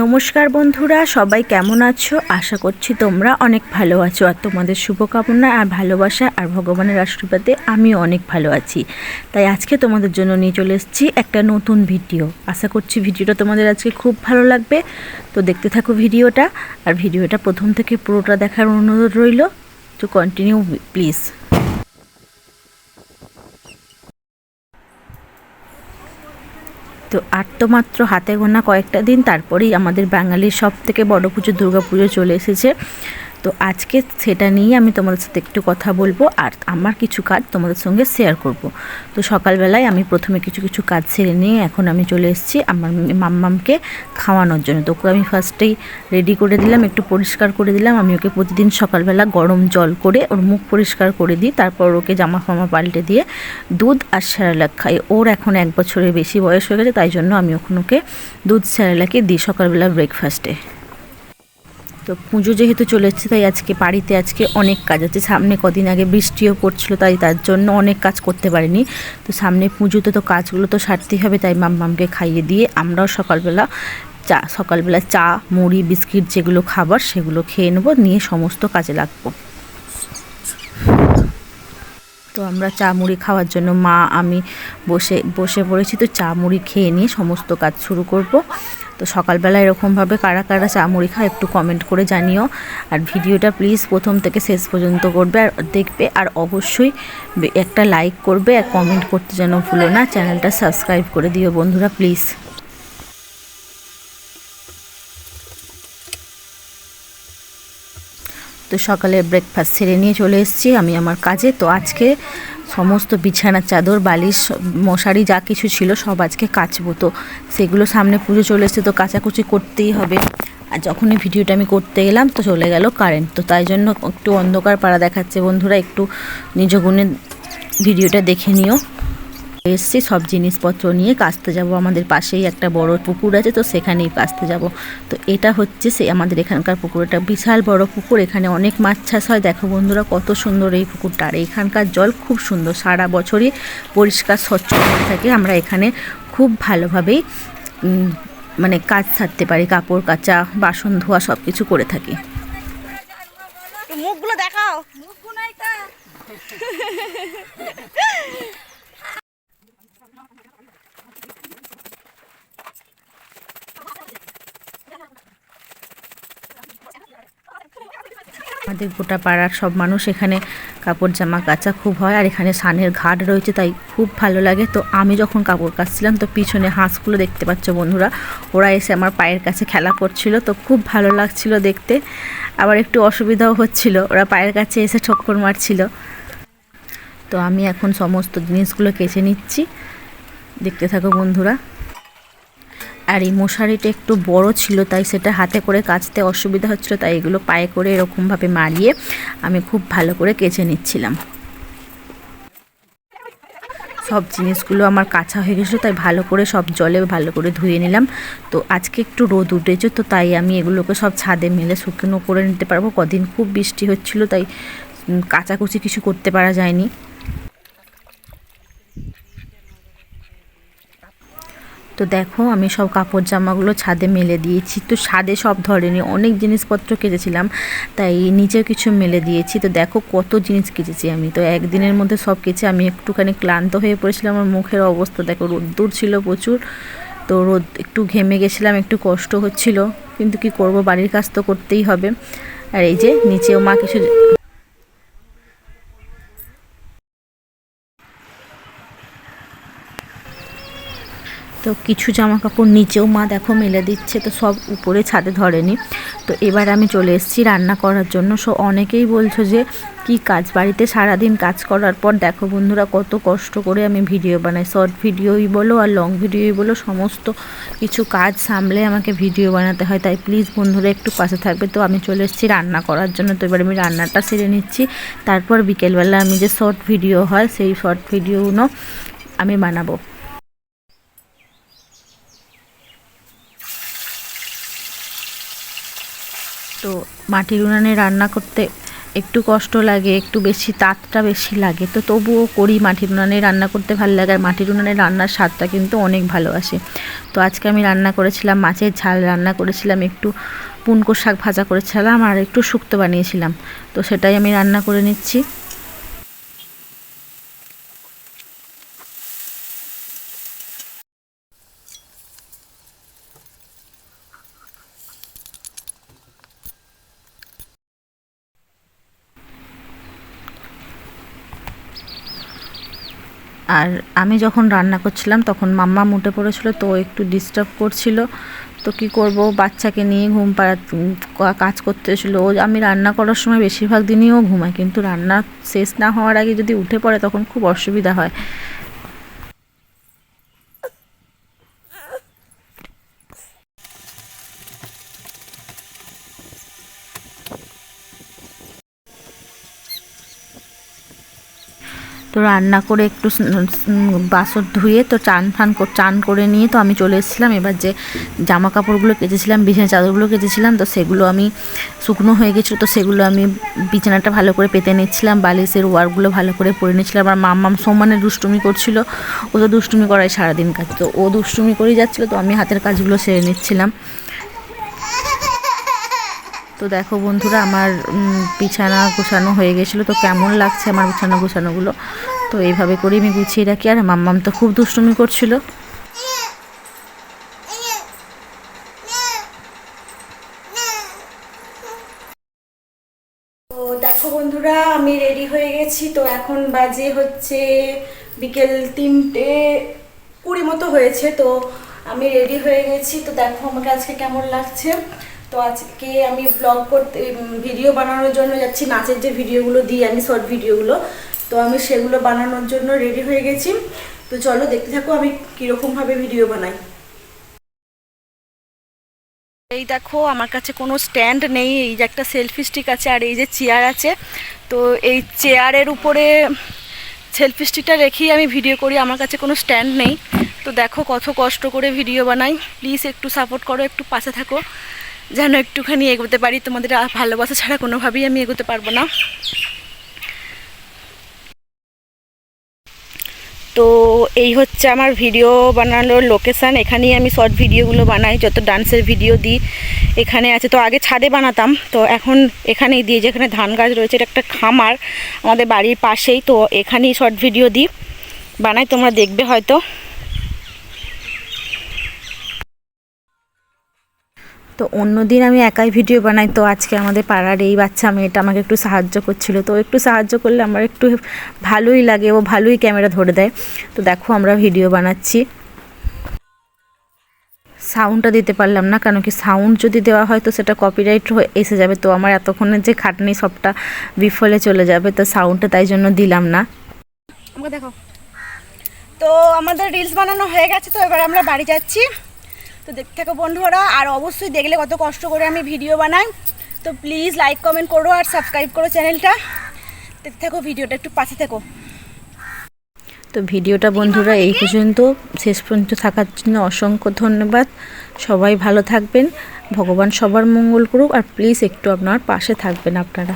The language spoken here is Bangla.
নমস্কার বন্ধুরা, সবাই কেমন আছো? আশা করছি তোমরা অনেক ভালো আছো আর তোমাদের শুভকামনা আর ভালোবাসা আর ভগবানের আশীর্বাদে আমিও অনেক ভালো আছি। তাই আজকে তোমাদের জন্য নিয়ে চলে এসেছি একটা নতুন ভিডিও। আশা করছি ভিডিওটা তোমাদের আজকে খুব ভালো লাগবে। তো দেখতে থাকো ভিডিওটা। আর ভিডিওটা প্রথম থেকে পুরোটা দেখার অনুরোধ রইল। তো কন্টিনিউ প্লিজ তো আর তো মাত্র হাতে গোনা কয়েকটা দিন, তারপরেই আমাদের বাঙালির সব থেকে বড় পুজো, দুর্গা পুজো চলে এসেছে। তো আজকে সেটা নিয়ে আমি তোমাদের সাথে একটু কথা বলব আর আমার কিছু কাজ তোমাদের সঙ্গে শেয়ার করব। তো সকালবেলায় আমি প্রথমে কিছু কিছু কাজ সেরে নিয়ে এখন আমি চলে এসেছি আমার মাম্মামকে খাওয়ানোর জন্য। তো ওকে আমি ফার্স্টেই রেডি করে দিলাম, একটু পরিষ্কার করে দিলাম। আমি ওকে প্রতিদিন সকালবেলা গরম জল করে ওর মুখ পরিষ্কার করে দিই। তারপর ওকে জামা ফামা পাল্টে দিয়ে দুধ আর স্যারালাক খাই। ওর এখন এক বছরের বেশি বয়স হয়ে গেছে, তাই জন্য আমি ওখানে ওকে দুধ স্যারালাকে দিই সকালবেলা ব্রেকফাস্টে তো পুজো যেহেতু চলে তাই আজকে বাড়িতে আজকে অনেক কাজ আছে। সামনে কদিন আগে বৃষ্টিও পড়ছিল, তাই তার জন্য অনেক কাজ করতে পারিনি। তো সামনে পুজোতে তো কাজগুলো তো সারতেই হবে, তাই মাম্মামকে খাইয়ে দিয়ে আমরাও সকালবেলা চা সকালবেলা চা, মুড়ি, বিস্কিট যেগুলো খাবার সেগুলো খেয়ে নেব, নিয়ে সমস্ত কাজে লাগবো। তো আমরা চা, মুড়ি খাওয়ার জন্য মা, আমি বসে বসে পড়েছি, তো চা, মুড়ি খেয়ে নিয়ে সমস্ত কাজ শুরু করব। তো সকালবেলা এরকমভাবে কারা কারা চা মুড়ি খায় একটু কমেন্ট করে জানিও। আর ভিডিওটা প্লিজ প্রথম থেকে শেষ পর্যন্ত করবে আর দেখবে আর অবশ্যই একটা লাইক করবে আর কমেন্ট করতে যেন ভুলো না। চ্যানেলটা সাবস্ক্রাইব করে দিও বন্ধুরা প্লিজ তো সকালে ব্রেকফাস্ট সেরে নিয়ে চলে এসেছি আমি আমার কাজে। তো আজকে সমস্ত বিছানার চাদর, বালিশ, মশারি, যা কিছু ছিল সব আজকে কাচবো। তো সেগুলো সামনে পুজো চলে এসছে, তো কাচাকুচি করতেই হবে। আর যখনই ভিডিওটা আমি করতে গেলাম তো চলে গেল কারেন্ট তো তাই জন্য একটু অন্ধকার পাড়া দেখাচ্ছে বন্ধুরা, একটু নিজ গুণে ভিডিওটা দেখে নিও। এসছি সব জিনিসপত্র নিয়ে কাচতে যাব। আমাদের পাশেই একটা বড় পুকুর আছে তো সেখানেই কাচতে যাব। তো এটা হচ্ছে সে আমাদের এখানকার পুকুরটা বিশাল বড় পুকুর এখানে অনেক মাছ চাষ হয়। দেখো বন্ধুরা কত সুন্দর এই পুকুরটা। আর এখানকার জল খুব সুন্দর। সারা বছরই পরিষ্কার স্বচ্ছ হয়ে থাকে। আমরা এখানে খুব ভালোভাবেই মানে কাজ সারতে পারি। কাপড় কাচা বাসন ধোয়া সব কিছু করে থাকি। মুখগুলো দেখাও। আমাদের গোটা পাড়ার সব মানুষ এখানে কাপড় জামা কাচা খুব হয়, আর এখানে সানের ঘাট রয়েছে, তাই খুব ভালো লাগে। তো আমি যখন কাপড় কাচছিলাম, তো পিছনে হাঁসগুলো দেখতে পাচ্ছ বন্ধুরা, ওরা এসে আমার পায়ের কাছে খেলা করছিল, তো খুব ভালো লাগছিল দেখতে। আবার একটু অসুবিধাও হচ্ছিল, ওরা পায়ের কাছে এসে ঠক্কর মারছিল। তো আমি এখন সমস্ত জিনিসগুলো কেচে নিচ্ছি। দেখতে থাকো বন্ধুরা। আর এই মশারিটা একটু বড় ছিল, তাই সেটা হাতে করে কাচতে অসুবিধা হচ্ছিল, তাই এগুলো পায়ে করে এরকমভাবে মারিয়ে আমি খুব ভালো করে কেচে নিচ্ছিলাম। সব জিনিসগুলো আমার কাছা হয়ে গেছিল, তাই ভালো করে সব জলে ভালো করে ধুয়ে নিলাম। তো আজকে একটু রোদ উঠেছে, তো তাই আমি এগুলোকে সব ছাদে মেলে শুকনো করে নিতে পারব। কদিন খুব বৃষ্টি হচ্ছিল, তাই কাচাকুচি কিছু করতে পারা যায়নি। তো দেখো, আমি সব কাপড় জামাগুলো ছাদে মেলে দিয়েছি। তো ছাদে সব ধরেনি অনেক জিনিসপত্র কেচেছিলাম তাই নিচেও কিছু মেলে দিয়েছি। তো দেখো কত জিনিস কেচেছি আমি। তো একদিনের মধ্যে সব কেচে আমি একটুখানি ক্লান্ত হয়ে পড়েছিলাম। আমার মুখের অবস্থা দেখো, রোদ্দুর ছিল প্রচুর। তো রোদ একটু ঘেমে গেছিলাম, একটু কষ্ট হচ্ছিল। কিন্তু কি করব, বাড়ির কাজ তো করতেই হবে। আর এই যে, নিচেও মা কিছু তো কিছু জামা কাপড় নিচেও মা দেখো মেলে দিচ্ছে, তো সব উপরে ছাদে ধরেনি। তো এবার আমি চলে এসেছি রান্না করার জন্য। সো অনেকেই বলছো যে, কি কাজ? বাড়িতে সারাদিন কাজ করার পর দেখো বন্ধুরা কত কষ্ট করে আমি ভিডিও বানাই। শর্ট ভিডিওই বলো আর লং ভিডিওই বলো, সমস্ত কিছু কাজ সামলে আমাকে ভিডিও বানাতে হয়। তাই প্লিজ বন্ধুরা একটু পাশে থাকবে। তো আমি চলে এসেছি রান্না করার জন্য। তো এবার আমি রান্নাটা সেরে নিচ্ছি। তারপর বিকেলবেলা আমি যে শর্ট ভিডিও হয়, সেই শর্ট ভিডিওগুলো আমি বানাবো। তো মাটির উনানে রান্না করতে একটু কষ্ট লাগে, একটু বেশি তাতটা বেশি লাগে। তো তবুও করি মাটির উনানে রান্না করতে ভালো লাগে, আর মাটির উনানে রান্নার স্বাদটা কিন্তু অনেক ভালো আসে। তো আজকে আমি রান্না করেছিলাম মাছের ঝাল, রান্না করেছিলাম একটু পুনকো শাক ভাজা করেছিলাম, আর একটু শুক্তো বানিয়েছিলাম। তো সেটাই আমি রান্না করে নিচ্ছি। আর আমি যখন রান্না করছিলাম, তখন মাম্মা মুটে পড়েছিল, তো একটু ডিস্টার্ব করছিল। তো কি করব? বাচ্চাকে নিয়ে ঘুম পাড়া কাজ করতে এসেছিল। ও আমি রান্না করার সময় বেশিরভাগ দিনই ও ঘুমায়। কিন্তু রান্না শেষ না হওয়ার আগে যদি উঠে পড়ে, তখন খুব অসুবিধা হয়। তো রান্না করে একটু বাসন ধুয়ে তো চান ফান চান করে নিয়ে তো আমি চলে এসেছিলাম। এবার যে জামা কাপড়গুলো কেচেছিলাম, বিছানা চাদরগুলো কেচেছিলাম, তো সেগুলো আমি শুকনো হয়ে গেছিল, তো সেগুলো আমি বিছানাটা ভালো করে পেতে নিচ্ছিলাম, বালিশের ওয়ারগুলো ভালো করে পরে নিচ্ছিলাম। আর মাম্মাম সমানে দুষ্টুমি করছিল, ও তো দুষ্টুমি করায় সারাদিন কাজ, তো ও দুষ্টুমি করেই যাচ্ছিল, তো আমি হাতের কাজগুলো সেরে নিচ্ছিলাম। তো দেখো বন্ধুরা, আমার বিছানা গোছানো হয়ে গেছিল। তো কেমন লাগছে আমার বিছানা গোছানোগুলো? তো এইভাবে করে আমি গুছিয়ে রাখি। আর মাম্মাম তো খুব দুষ্টুমি করছিল। দেখো বন্ধুরা, আমি রেডি হয়ে গেছি। তো এখন বাজে হচ্ছে বিকেল তিনটে কুড়ি মতো হয়েছে। তো আমি রেডি হয়ে গেছি। তো দেখো আমাকে আজকে কেমন লাগছে। তো আজকে আমি ব্লগ করতে ভিডিও বানানোর জন্য যাচ্ছি। নাচের যে ভিডিওগুলো দিই, আমি শর্ট ভিডিওগুলো তো আমি সেগুলো বানানোর জন্য রেডি হয়ে গেছি। তো চলো দেখতে থাকো, আমি কীরকমভাবে ভিডিও বানাই। এই দেখো, আমার কাছে কোনো স্ট্যান্ড নেই, এই যে একটা সেলফি স্টিক আছে আর এই যে চেয়ার আছে। তো এই চেয়ারের উপরে সেলফি স্টিকটা রেখেই আমি ভিডিও করি, আমার কাছে কোনো স্ট্যান্ড নেই। তো দেখো কত কষ্ট করে ভিডিও বানাই। প্লিজ একটু সাপোর্ট করো, একটু পাশে থাকো। যেন একটুখানি এগোতে পারি, তোমাদের ভালোবাসা ছাড়া কোনোভাবেই আমি এগোতে পারব না। তো এই হচ্ছে আমার ভিডিও বানানোর লোকেশান এখানেই আমি শর্ট ভিডিওগুলো বানাই, যত ডান্সের ভিডিও দিই, এখানে আছে। তো আগে ছাদে বানাতাম, তো এখন এখানেই দিই, যেখানে ধান গাছ রয়েছে, এটা একটা খামার আমাদের বাড়ির পাশেই, তো এখানেই শর্ট ভিডিও দিই। বানাই, তোমরা দেখবে হয়তো। তো অন্য দিন আমি একাই ভিডিও বানাই। তো আজকে আমাদের পাড়ার এই বাচ্চা মেয়েটা আমাকে একটু সাহায্য করছিল। তো একটু সাহায্য করলে আমার একটু ভালোই লাগে, ও ভালোই ক্যামেরা ধরে দেয়। তো দেখো আমরা ভিডিও বানাচ্ছি। সাউন্ডটা দিতে পারলাম না কারণ কি সাউন্ড যদি দেওয়া হয় তো সেটা কপিরাইট এসে যাবে। তো আমার এতক্ষণের যে খাটনি সবটা বিফলে চলে যাবে, তো সাউন্ডটা তাই জন্য দিলাম না। দেখো। তো আমাদের রিলস বানানো হয়ে গেছে, তো এবার আমরা বাড়ি যাচ্ছি। তো দেখতে থাকো বন্ধুরা, আর অবশ্যই দেখলে কত কষ্ট করে আমি ভিডিও বানাই। তো প্লিজ লাইক কমেন্ট করো আর সাবস্ক্রাইব করো চ্যানেলটা দেখতে থাকো ভিডিওটা একটু পাশে থেকো। তো ভিডিওটা বন্ধুরা এই পর্যন্ত। শেষ পর্যন্ত থাকার জন্য অসংখ্য ধন্যবাদ। সবাই ভালো থাকবেন। ভগবান সবার মঙ্গল করুক, আর প্লিজ একটু আপনার পাশে থাকবেন আপনারা।